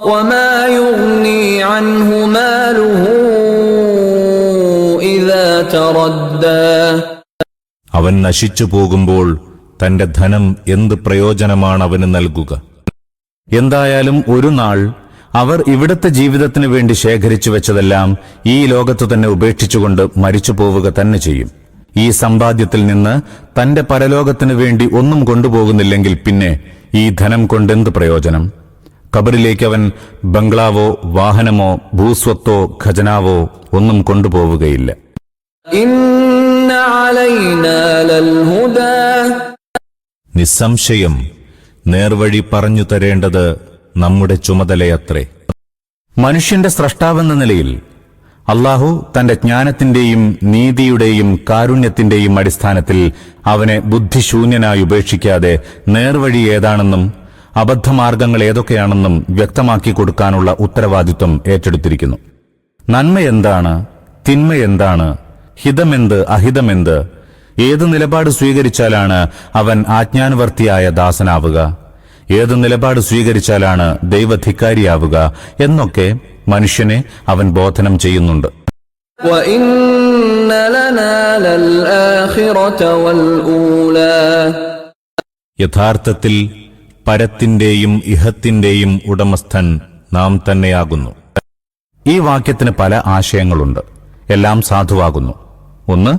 وما يغني عنه ماله إذا تردى അവൻ നശിച്ചു പോകുമ്പോൾ തന്റെ ധനം എന്ത് പ്രയോജനമാണ് അവന് നൽകുക എന്തായാലും ഒരു നാൾ അവർ ഇവിടത്തെ ജീവിതത്തിന് വേണ്ടി ശേഖരിച്ചു വെച്ചതെല്ലാം ഈ ലോകത്തു തന്നെ ഉപേക്ഷിച്ചുകൊണ്ട് മരിച്ചു പോവുക തന്നെ ചെയ്യും ഈ സമ്പാദ്യത്തിൽ നിന്ന് തന്റെ പരലോകത്തിനു വേണ്ടി ഒന്നും കൊണ്ടുപോകുന്നില്ലെങ്കിൽ പിന്നെ ഈ ധനം കൊണ്ടെന്ത് പ്രയോജനം കബറിലേക്ക് അവൻ ബംഗ്ലാവോ വാഹനമോ ഭൂസ്വത്തോ ഖജനാവോ ഒന്നും കൊണ്ടുപോവുകയില്ല. നിസ്സംശയം നേർവഴി പറഞ്ഞു തരേണ്ടത് നമ്മുടെ ചുമതലയത്രേ. മനുഷ്യന്റെ സ്രഷ്ടാവെന്ന നിലയിൽ അള്ളാഹു തന്റെ ജ്ഞാനത്തിന്റെയും നീതിയുടെയും കാരുണ്യത്തിന്റെയും അടിസ്ഥാനത്തിൽ അവനെ ബുദ്ധിശൂന്യനായി ഉപേക്ഷിക്കാതെ നേർവഴി ഏതാണെന്നും അബദ്ധമാർഗങ്ങൾ ഏതൊക്കെയാണെന്നും വ്യക്തമാക്കി കൊടുക്കാനുള്ള ഉത്തരവാദിത്വം ഏറ്റെടുത്തിരിക്കുന്നു. നന്മ എന്താണ് തിന്മ എന്താണ് ഹിതമെന്ത്? അഹിതമെന്ത്? ഏത് നിലപാട് സ്വീകരിച്ചാലാണ് അവൻ ആജ്ഞാനവർത്തിയായ ദാസനാവുക? ഏത് നിലപാട് സ്വീകരിച്ചാലാണ് ദൈവധിക്കാരിയാവുക എന്നൊക്കെ മനുഷ്യനെ അവൻ ബോധനം ചെയ്യുന്നുണ്ട്. യഥാർത്ഥത്തിൽ പരത്തിന്റെയും ഇഹത്തിന്റെയും ഉടമസ്ഥൻ നാം തന്നെയാകുന്നു. ഈ വാക്യത്തിന് പല ആശയങ്ങളുണ്ട്. എല്ലാം സാധുവാകുന്നു. ഒന്ന്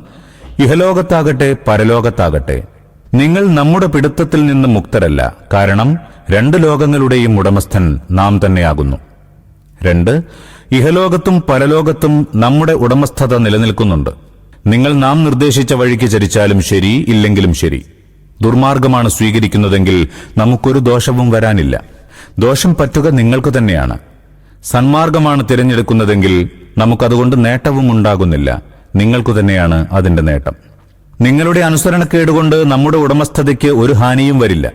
ഇഹലോകത്താകട്ടെ പരലോകത്താകട്ടെ. നിങ്ങൾ നമ്മുടെ പിടുത്തത്തിൽ നിന്ന് മുക്തരല്ല. കാരണം രണ്ട് ലോകങ്ങളുടെയും ഉടമസ്ഥൻ നാം തന്നെയാകുന്നു. രണ്ട് ഇഹലോകത്തും പരലോകത്തും നമ്മുടെ ഉടമസ്ഥത നിലനിൽക്കുന്നുണ്ട്. നിങ്ങൾ നാം നിർദ്ദേശിച്ച വഴിക്ക് ചരിച്ചാലും ശരി ഇല്ലെങ്കിലും ശരി. ദുർമാർഗമാണ് സ്വീകരിക്കുന്നതെങ്കിൽ നമുക്കൊരു ദോഷവും വരാനില്ല. ദോഷം പറ്റുക നിങ്ങൾക്ക് തന്നെയാണ്. സന്മാർഗമാണ് തിരഞ്ഞെടുക്കുന്നതെങ്കിൽ നമുക്കതുകൊണ്ട് നേട്ടവും ഉണ്ടാകുന്നില്ല. നിങ്ങൾക്കു തന്നെയാണ് അതിന്റെ നേട്ടം. നിങ്ങളുടെ അനുസരണക്കേടുകൊണ്ട് നമ്മുടെ ഉടമസ്ഥതയ്ക്ക് ഒരു ഹാനിയും വരില്ല.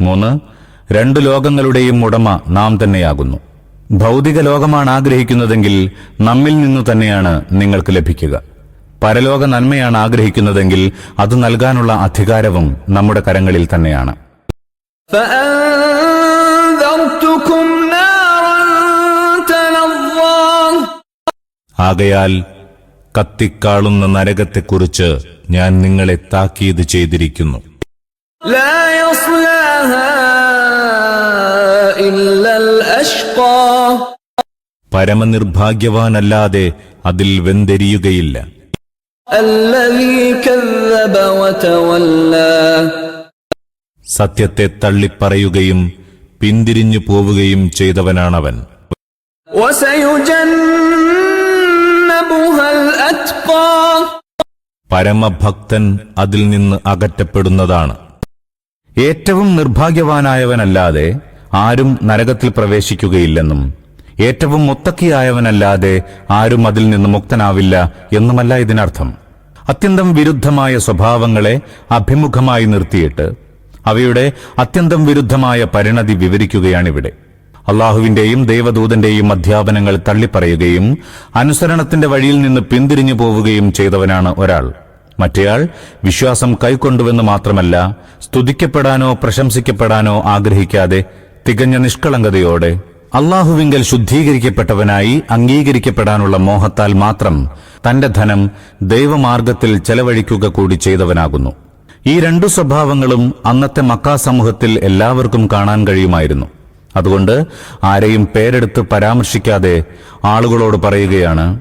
മൂന്ന് രണ്ട് ലോകങ്ങളുടെയും ഉടമ നാം തന്നെയാകുന്നു. ഭൗതിക ലോകമാണ് ആഗ്രഹിക്കുന്നതെങ്കിൽ നമ്മിൽ നിന്നു തന്നെയാണ് നിങ്ങൾക്ക് ലഭിക്കുക. പരലോക നന്മയാണ് ആഗ്രഹിക്കുന്നതെങ്കിൽ അത് നൽകാനുള്ള അധികാരവും നമ്മുടെ കരങ്ങളിൽ തന്നെയാണ്. ആകയാൽ കത്തിക്കാളുന്ന നരകത്തെക്കുറിച്ച് ഞാൻ നിങ്ങളെ താക്കീത് ചെയ്തിരിക്കുന്നു. പരമനിർഭാഗ്യവാനല്ലാതെ അതിൽ വെന്തെരിയുകയില്ല. സത്യത്തെ തള്ളിപ്പറയുകയും പിന്തിരിഞ്ഞു പോവുകയും ചെയ്തവനാണവൻ. പരമഭക്തൻ അതിൽ നിന്ന് അകറ്റപ്പെടുന്നതാണ്. ഏറ്റവും നിർഭാഗ്യവാനായവനല്ലാതെ ആരും നരകത്തിൽ പ്രവേശിക്കുകയില്ലെന്നും ഏറ്റവും മുത്തക്കിയായവനല്ലാതെ ആരും അതിൽ നിന്ന് മുക്തനാവില്ല എന്നുമല്ല ഇതിനർത്ഥം. അത്യന്തം വിരുദ്ധമായ സ്വഭാവങ്ങളെ അഭിമുഖമായി നിർത്തിയിട്ട് അവയുടെ അത്യന്തം വിരുദ്ധമായ പരിണതി വിവരിക്കുകയാണിവിടെ. അള്ളാഹുവിന്റെയും ദൈവദൂതന്റെയും അധ്യാപനങ്ങൾ തള്ളിപ്പറയുകയും അനുസരണത്തിന്റെ വഴിയിൽ നിന്ന് പിന്തിരിഞ്ഞു പോവുകയും ചെയ്തവനാണ് ഒരാൾ. മറ്റേയാൾ വിശ്വാസം കൈക്കൊണ്ടുവെന്ന് മാത്രമല്ല സ്തുതിക്കപ്പെടാനോ പ്രശംസിക്കപ്പെടാനോ ആഗ്രഹിക്കാതെ തികഞ്ഞ നിഷ്കളങ്കതയോടെ അള്ളാഹുവിങ്കൽ ശുദ്ധീകരിക്കപ്പെട്ടവനായി അംഗീകരിക്കപ്പെടാനുള്ള മോഹത്താൽ മാത്രം തന്റെ ധനം ദൈവമാർഗത്തിൽ ചെലവഴിക്കുക കൂടി ചെയ്തവനാകുന്നു. ഈ രണ്ടു സ്വഭാവങ്ങളും അന്നത്തെ മക്കാ സമൂഹത്തിൽ എല്ലാവർക്കും കാണാൻ കഴിയുമായിരുന്നു. അതുകൊണ്ട് ആരെയും പേരെടുത്ത് പരാമർശിക്കാതെ ആളുകളോട് പറയുകയാണ്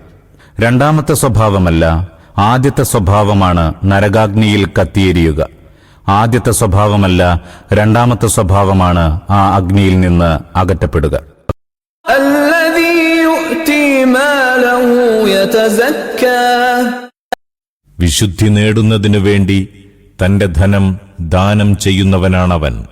രണ്ടാമത്തെ സ്വഭാവമല്ല ആദ്യത്തെ സ്വഭാവമാണ് നരകാഗ്നിയിൽ കത്തിയെരിയുക. ആദ്യത്തെ സ്വഭാവമല്ല രണ്ടാമത്തെ സ്വഭാവമാണ് ആ അഗ്നിയിൽ നിന്ന് അകറ്റപ്പെടുക. വിശുദ്ധി നേടുന്നതിനു വേണ്ടി തന്റെ ധനം ദാനം ചെയ്യുന്നവനാണവൻ.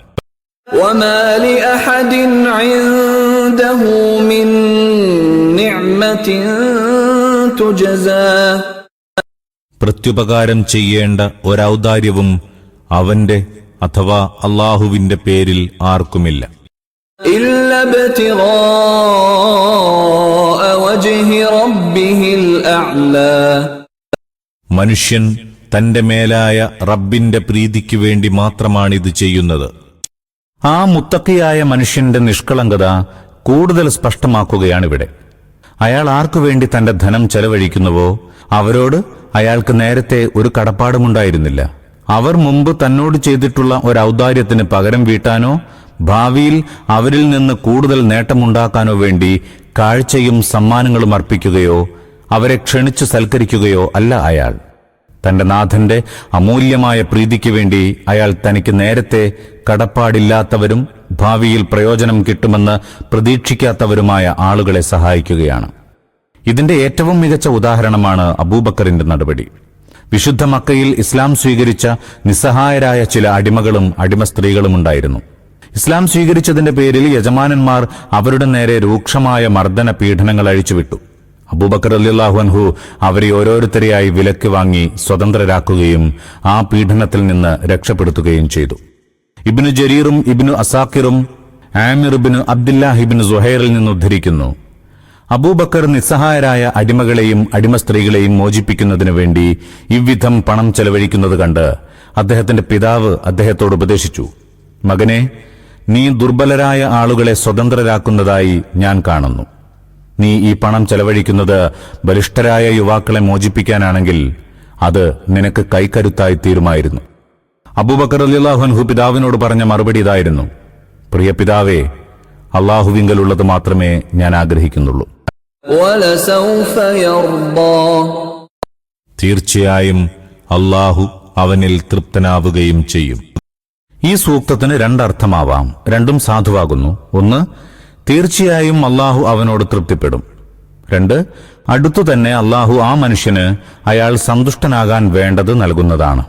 പ്രത്യുപകാരം ചെയ്യേണ്ട ഒരൗദാര്യവും അവന്റെ അഥവാ അള്ളാഹുവിന്റെ പേരിൽ ആർക്കുമില്ല. إلا ابتغاء وجه ربه الأعلى മനുഷ്യൻ തന്റെ മേലായ റബ്ബിന്റെ പ്രീതിക്കു വേണ്ടി മാത്രമാണിത് ചെയ്യുന്നത് ആ മുത്തക്കിയായ മനുഷ്യന്റെ നിഷ്കളങ്കത കൂടുതൽ സ്പഷ്ടമാക്കുകയാണിവിടെ അയാൾ ആർക്കു വേണ്ടി തന്റെ ധനം ചെലവഴിക്കുന്നുവോ അവരോട് അയാൾക്ക് നേരത്തെ ഒരു കടപ്പാടുമുണ്ടായിരുന്നില്ല അവർ മുമ്പ് തന്നോട് ചെയ്തിട്ടുള്ള ഒരു ഔദാര്യത്തിന് പകരം വീട്ടാനോ ഭാവിയിൽ അവരിൽ നിന്ന് കൂടുതൽ നേട്ടമുണ്ടാക്കാനോ വേണ്ടി കാഴ്ചയും സമ്മാനങ്ങളും അർപ്പിക്കുകയോ അവരെ ക്ഷണിച്ചു സൽക്കരിക്കുകയോ അല്ല അയാൾ. തന്റെ നാഥന്റെ അമൂല്യമായ പ്രീതിക്ക് വേണ്ടി അയാൾ തനിക്ക് നേരത്തെ കടപ്പാടില്ലാത്തവരും ഭാവിയിൽ പ്രയോജനം കിട്ടുമെന്ന് പ്രതീക്ഷിക്കാത്തവരുമായ ആളുകളെ സഹായിക്കുകയാണ്. ഇതിന്റെ ഏറ്റവും മികച്ച ഉദാഹരണമാണ് അബൂബക്കറിന്റെ നടപടി. വിശുദ്ധ മക്കയിൽ ഇസ്ലാം സ്വീകരിച്ച നിസ്സഹായരായ ചില അടിമകളും അടിമ സ്ത്രീകളും ഉണ്ടായിരുന്നു ഇസ്ലാം സ്വീകരിച്ചതിന്റെ പേരിൽ യജമാനന്മാർ അവരുടെ നേരെ രൂക്ഷമായ മർദ്ദന പീഡനങ്ങൾ അഴിച്ചുവിട്ടു. അബൂബക്കർ അലിള്ളാഹുഅൻഹു അവരെ ഓരോരുത്തരെയായി വിലക്ക് വാങ്ങി സ്വതന്ത്രരാക്കുകയും ആ പീഡനത്തിൽ നിന്ന് രക്ഷപ്പെടുത്തുകയും ചെയ്തു. ഇബിനു ജരീറും ഇബിനു അസാക്കിറും ആമിർ ഇബിനു അബ്ദുല്ലാഹിബിന് സുഹൈറിൽ നിന്ന് ഉദ്ധരിക്കുന്നു. അബൂബക്കർ നിസ്സഹായരായ അടിമകളെയും അടിമ സ്ത്രീകളെയും മോചിപ്പിക്കുന്നതിനു വേണ്ടി ഇவ்விധം പണം ചെലവഴിക്കുന്നത് കണ്ട് അദ്ദേഹത്തിന്റെ പിതാവ് അദ്ദേഹത്തോട് ഉപദേശിച്ചു. മകനെ നീ ദുർബലരായ ആളുകളെ സ്വതന്ത്രരാക്കുന്നതായി ഞാൻ കാണുന്നു. നീ ഈ പണം ചെലവഴിക്കുന്നത് ബലിഷ്ഠരായ യുവാക്കളെ മോചിപ്പിക്കാനാണെങ്കിൽ അത് നിനക്ക് കൈക്കരുത്തായി തീരുമായിരുന്നു. അബൂബക്കർ അലിയാഹുൻഹു പിതാവിനോട് പറഞ്ഞ മറുപടി ഇതായിരുന്നു. പ്രിയ പിതാവേ അള്ളാഹുവിങ്കലുള്ളത് മാത്രമേ ഞാൻ ആഗ്രഹിക്കുന്നുള്ളൂ. തീർച്ചയായും അള്ളാഹു അവനിൽ തൃപ്തനാവുകയും ചെയ്യും. ഈ സൂക്തത്തിന് രണ്ടർത്ഥമാവാം. രണ്ടും സാധുവാകുന്നു. ഒന്ന് തീർച്ചയായും അള്ളാഹു അവനോട് തൃപ്തിപ്പെടും. രണ്ട് അടുത്തു തന്നെ അള്ളാഹു ആ മനുഷ്യന് അയാൾ സന്തുഷ്ടനാകാൻ വേണ്ടത് നൽകുന്നതാണ്.